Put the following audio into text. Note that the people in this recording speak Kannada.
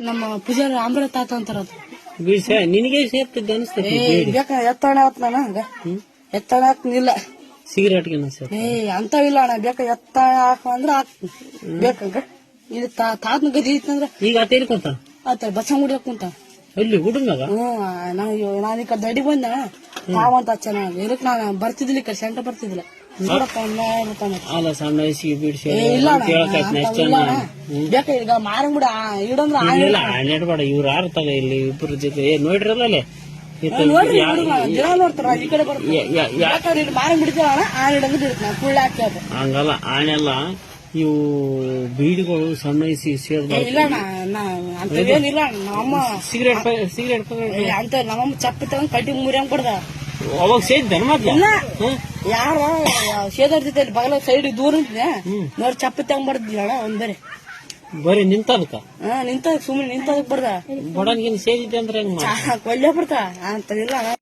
ನಮ್ಮ ಪೂಜಾರಿ ಆಮ್ರ ತಾತ ಅಂತಾರ ಬೀಳ್ಸ ನಿನಗೆ ಸೇರ್ತಿದ್ದ ಬೇಕ ಎತ್ತಣ ಅವತ್ ನಾನು ಹಂಗ? ಎತ್ತಣ ಹಾಕ್ನಿಲ್ಲ ಸಿಗರೇಟ್ ಏ ಅಂತವಿಲ್ಲ ಅಣ್ಣ ಬೇಕ ಎತ್ತಣ ಹಾಕ ಅಂದ್ರ ಹಾಕ್ತೀನಿ ಬೇಕಂಗ ಇದು ತಾತನ ಗದಿ ಇತ್ತಂದ್ರ ಈಗ ಆತ ಎಲ್ಲಿ ಆತ ಬಸಂಗುಡಿ ಕುಂತ. ಅಲ್ಲಿ ಹುಡುಗ ಹ್ಮ್ ನಾನು ನಾನು ಈ ಕಡೆ ದಡಿ ಬಂದ ತಾವಂತ ಚೆನ್ನಾಗಿ ಇದಕ್ ನಾನು ಬರ್ತಿದ್ಲಿ ಕಡೆ ಸೆಂಟರ್ ಬರ್ತಿದ್ದಿಲ್ಲ. ನೋಡಪ್ಪ. ಅಲ್ಲ ಸಣ್ಣ ವಯಸ್ಸಿಗೆ ಬಿಡ್ಸಿ ಏ ಇಲ್ಲ ಕೇಳಕತ್ನ ಎಷ್ಟು. ಬೇಕ ಈಗ ಮಾರಂಗುಡಿ ಇಡಂದ್ರ ಇಲ್ಲ ನೆಡ್ಬೇಡ ಇವ್ರು ಯಾರು ತಗ ಇಲ್ಲಿ ಇಬ್ಬರ ಜೊತೆ? ಏ ನೋಡ್ರಲ್ಲ ಅಲ್ಲಿ? ಈತ ನೋಡ್ರಿ ಯಾ- ಹುಡುಗ ದಿನ ನೋಡ್ತಾರ ಈ ಕಡೆ ಬರ್ತಾರೆ. ಯಾ- ಯಾ- ಯಾ- ಯಾಕಂದ್ರೆ ಇಲ್ಲಿ ಮಾರಂಗ್ ಬಿಡ್ತೀವ ಅಣ್ಣ ಆ ಹಿಡಂದ್ರೆ ಬಿಡ್ತಾನ ಕುಳ್ಳ ಹಾಕಿ ಅದು. ಹಂಗಲ್ಲ ಆನೆಲ್ಲ ಇವು ಬೀಡಿಗಳು ಸಣ್ಣ ವಯಸ್ಸಿಗೆ ಸೇರ್ ಇಲ್ಲ ಅಣ್ಣ ನಾ ಅಂತವೇನಿಲ್ಲ ಅಣ್ಣ ನಮ್ಮಮ್ಮ ಸಿಗರೇಟ್ ಸಿಗರೇಟ್ ಅಂತ ನಮ್ಮಮ್ಮ ಚಪ್ಪ ತಗೊಂಡ್ ಕಟ್ಟಿ ಮುರಿಯಂಗ್ ಕೊಡ್ದ. ಅವಾಗ ಸೇರಿದ್ದಾನೆ ಮೊದ್ಲ ಇಲ್ಲ? ಯಾರ ಸೇದರ್ ಜೊತೆ ಬಗಲ ಸೈಡ್ ದೂರ ನಿಂತಿದ್ದೆ ನೋಡಿ ಚಪ್ಪ ತಗೊಂಡ್ಬಾರ್ದಿಲ್ಲ ಅಣ್ಣ ಒಂದ್ ಬೇರೆ. ಬರೀ ನಿಂತದಕ್ಕ? ಹಾ ನಿಂತ ಸುಮ್ಮನೆ ನಿಂತದಕ್ ಬರ್ದ. ಬಡನ್ಗಿನ್ ಸೇರಿದ್ದೆ ಅಂದ್ರೆ ಹೆಂಗ್ ಕೊಲ್ಲೇ ಬಿಡ್ತಾ ಅಂತ ಅಣ್ಣ